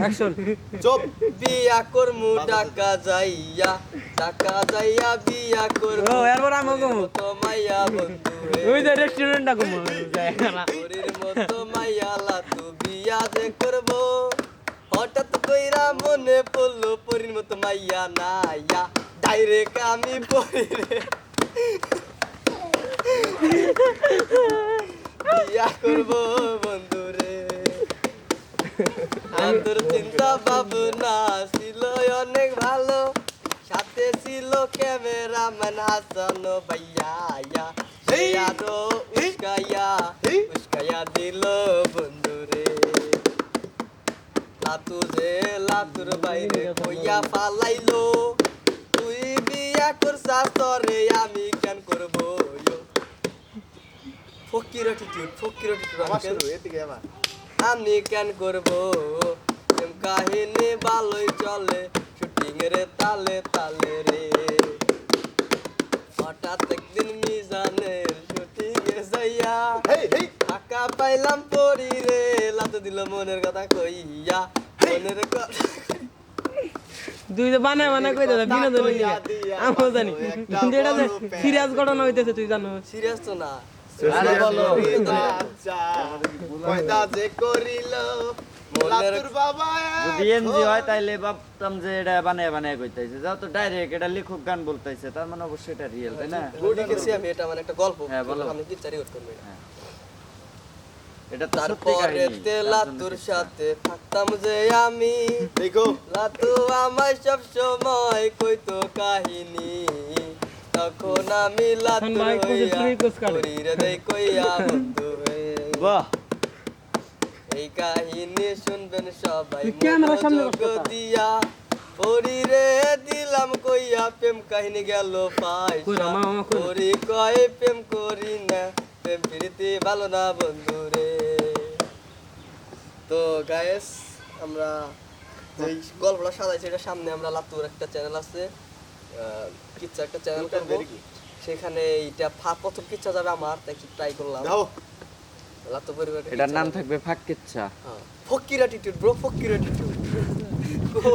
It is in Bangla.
অ্যাকশন চুপ বিয়া করমু যাইয়া যাইয়া বিয়া করমু। ও এরপর আমি তো মাইয়া বন্ধু ওই যে রেস্টুরেন্টটা মতো মাইয়া লাতু বিয়া যে করব। হঠাৎ কইরা মনে পড়ল পরির মতো মাইয়া নাইয়া। ডাইরেক্ট আমি পরি রে। বিয়া করব বন্ধু রে আন্তর চিন্তা ভাবনা ছিল অনেক ভালো। সাথে ছিল ক্যামেরাম্যান হাসান ভাইয়া সেই আরও উস্কাইয়া উস্কাইয়া দিল বন্ধু রে লাতু যে লাতুর বাইরে কইয়া পালাইলো। তুই বিয়া করছাস তরে আমি কেন করব ফকির অ্যাটিটিউড ফকির আমার শুরু এদিকে আমার আমি কেন করব? প্রেম কাহিনী ভালোই চলে শুটিং রে তালে তালে রে। হঠাৎ একদিন মিজানের শুটিং এ যাইয়া হেই হেই। টাকা পাইলাম পরি রে লাতে দিল মনের কথা কইয়া মনের কথা তুই তো বানায় বানায় কই দাদা বিনোদন আমিও জানি। একটা কিন্তু এটা যে সিরিয়াস ঘটনা হইতেছে তুই জানো সিরিয়াস তো না। আরে বলো বলো। আচ্ছা। কয়টা যে করিল? মনের- লাতুর বাবা যদি এমজি হয় তাইলে ভাবতাম যে এটা বানায় বানায় কইতাইছে। যাও তো ডাইরেক্ট এটা লিখুক গান বলতাইছে তার মানে অবশ্যই এটা রিয়েল তাই না? লিখেছি আমি এটা মানে একটা গল্প। হ্যাঁ, বলো। আমি কি চারি করব এটা। এটা তো সত্যি তারপরে কাহিনী তার লাতুর সাথে থাকতাম যে আমি। দেখো। লাতু আমায় সব সময় কইতো কাহিনী। তখন আমি দেই কইয়া বন্ধু বাহ। এই কাহিনী শুনবেন সবাই। দিয়া। দিলাম কইয়া প্রেম কাহিনী গেল কয় প্রেম করি না প্রেম ভালো না বন্ধু রে। তো গায়েস আমরা যেই গল্পটা সাজাইছি এটা সামনে আমরা লাতুর একটা চ্যানেল আছে আহ, কিচ্ছা একটা চ্যানেল করব। সেখানে এইটা ফা- প্রথম কিচ্ছা যাবে আমার তাই ট্রাই করলাম। লাতু পরিবার এটার নাম থাকবে ফাঁক কিচ্ছা। ফকির অ্যাটিটিউড ব্রো ফকির অ্যাটিটিউড